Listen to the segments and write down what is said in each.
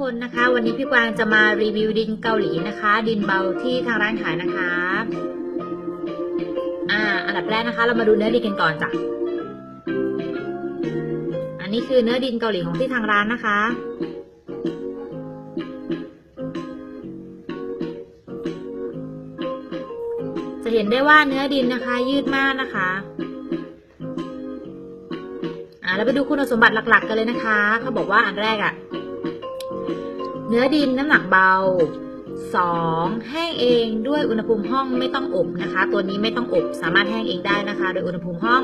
คนนะคะ วันนี้พี่กวางจะมารีวิวดินเกาหลีนะคะ ดินเบาที่ทางร้านขายนะคะ อ่า อันดับแรกนะคะ เรามาดูเนื้อดินกันก่อนจ้ะอันนี้คือเนื้อดินเกาหลีของที่ทางร้านนะคะ จะเห็นได้ว่าเนื้อดินนะคะ ยืดมากนะคะอ่าเราไปดูคุณสมบัติหลัก ๆ กันเลยนะคะ เขาบอกว่าอันแรกอะ เนื้อดินน้ำหนักเบา 2. แห้งเองด้วยอุณหภูมิห้องไม่ต้องอบนะคะ ตัวนี้ไม่ต้องอบสามารถแห้งเองได้นะคะ โดยอุณหภูมิห้อง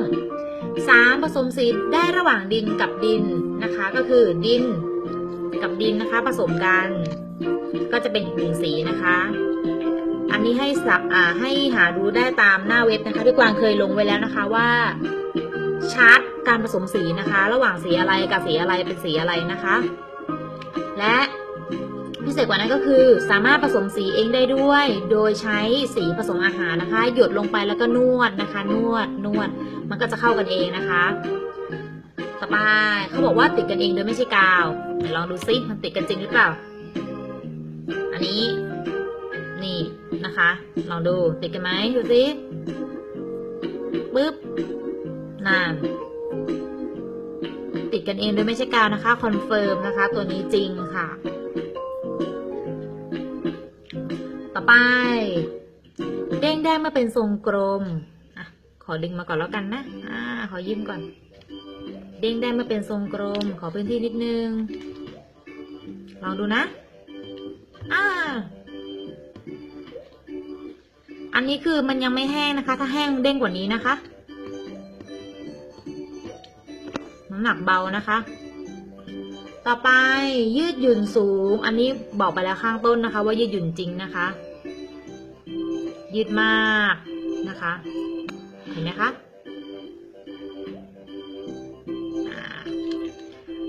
3. ผสมสีได้ระหว่างดินกับดินนะคะ ก็คือดินกับดินนะคะ ผสมกัน ก็จะเป็นอีกหนึ่งสีนะคะ อันนี้ให้สับอ่าให้หาดูได้ตามหน้าเว็บนะคะที่กวางเคยลงไว้แล้วนะคะว่าชาร์ตการผสมสีนะคะ ระหว่างสีอะไรกับสีอะไรเป็นสีอะไรนะคะ และ พิเศษกว่านั้นก็คือ สามารถผสมสีเองได้ด้วย โดยใช้สีผสมอาหารนะคะ หยดลงไปแล้วก็นวดนะคะ นวดนวด มันก็จะเข้ากันเองนะคะ ต่อไปเขาบอกว่าติดกันเองโดยไม่ใช่กาวไหนลองดูซิมันติดกันจริงหรือเปล่า อันนี้ นี่นะคะ ลองดูติดกันไหมดูซิปึ๊บนั่นติดกันเองโดยไม่ใช่กาวนะคะคอนเฟิร์มนะคะ ตัวนี้จริงค่ะ ต่อไป เด้งได้มาเป็นทรงกลมอะขอดึงมาก่อนแล้วกันนะอ่าขอยิ้มก่อน เด้งได้มาเป็นทรงกลม ขอพื้นที่นิดนึง ลองดูนะอ่าอันนี้คือมันยังไม่แห้งนะคะ ถ้าแห้งเด้งกว่านี้นะคะน้ำหนักเบานะคะ ต่อไปยืดหยุ่นสูง อันนี้บอกไปแล้วข้างต้นนะคะ ว่ายืดหยุ่นจริงนะคะ ยืดมากนะคะ เห็นไหมคะ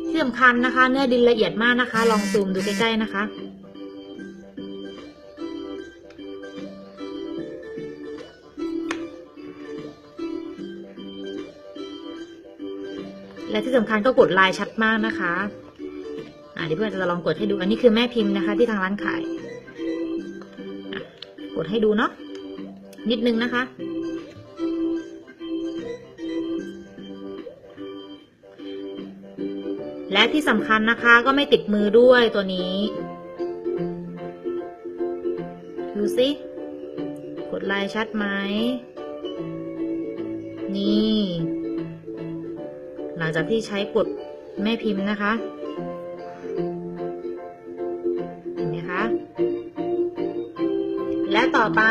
ที่สำคัญนะคะ เนื้อดินละเอียดมากนะคะ ลองซูมดูใกล้ๆนะคะและที่สำคัญก็กดลายชัดมากนะคะ อ่าเดี๋ยวเพื่อนจะลองกดให้ดู อันนี้คือแม่พิมพ์นะคะ ที่ทางร้านขาย กดให้ดูเนาะ นิดนึงนะคะ และที่สำคัญนะคะก็ไม่ติดมือด้วยตัวนี้ ดูสิ กดลายชัดไหม นี่ หลังจากที่ใช้กดแม่พิมพ์นะคะ ต่อไป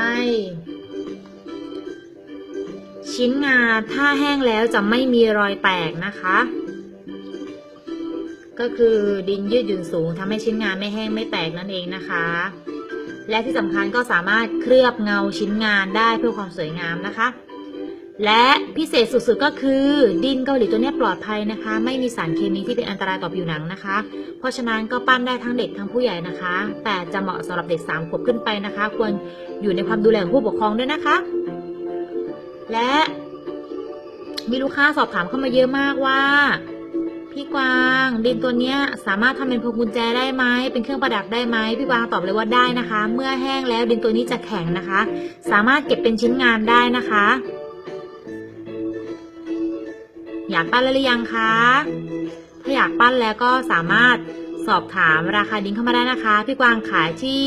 ชิ้นงาถ้าแห้งแล้วจะไม่มีรอยแตกนะคะ ก็คือดินยืดหยุ่นสูงทำให้ชิ้นงานไม่แห้งไม่แตกนั่นเองนะคะ และที่สำคัญก็สามารถเคลือบเงาชิ้นงานได้เพื่อความสวยงามนะคะ และพิเศษสุดๆก็คือดินเกาหลีตัวนี้ปลอดภัยนะคะ ไม่มีสารเคมีที่เป็นอันตรายต่อผิวหนังนะคะ เพราะฉะนั้นก็ปั้นได้ทั้งเด็กทั้งผู้ใหญ่นะคะ แต่จะเหมาะสำหรับเด็ก3ขวบขึ้นไปนะคะ ควรอยู่ในความดูแลของผู้ปกครองด้วยนะคะ และมีลูกค้าสอบถามเข้ามาเยอะมากว่า พี่กวางดินตัวนี้สามารถทำเป็นพวงกุญแจได้ไหมเป็นเครื่องประดับได้ไหมพี่กวางตอบเลยว่าได้นะคะ เมื่อแห้งแล้วดินตัวนี้จะแข็งนะคะ สามารถเก็บเป็นชิ้นงานได้นะคะ อยากปั้นแล้วหรือยังคะ ถ้าอยากปั้นแล้วก็สามารถสอบถามราคาดินเข้ามาได้นะคะ พี่กวางขายที่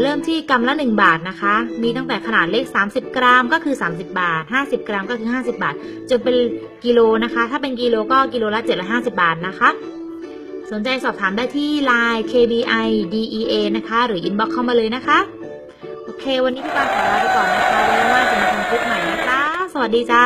เริ่มที่กรัมละ 1 บาทนะคะ มีตั้งแต่ขนาดเล็ก 30 กรัมก็คือ 30 บาท 50 กรัมก็คือ 50 บาท จนเป็นกิโลนะคะ ถ้าเป็นกิโลก็กิโลละ750 บาทนะคะ สนใจสอบถามได้ที่ Line KBI DEA นะคะ หรือ inbox เข้ามาเลยนะคะ โอเค วันนี้พี่กวางขอลาไปก่อนนะคะไว้ว่าจะมาทำคลิปใหม่นะคะ สวัสดีจ้า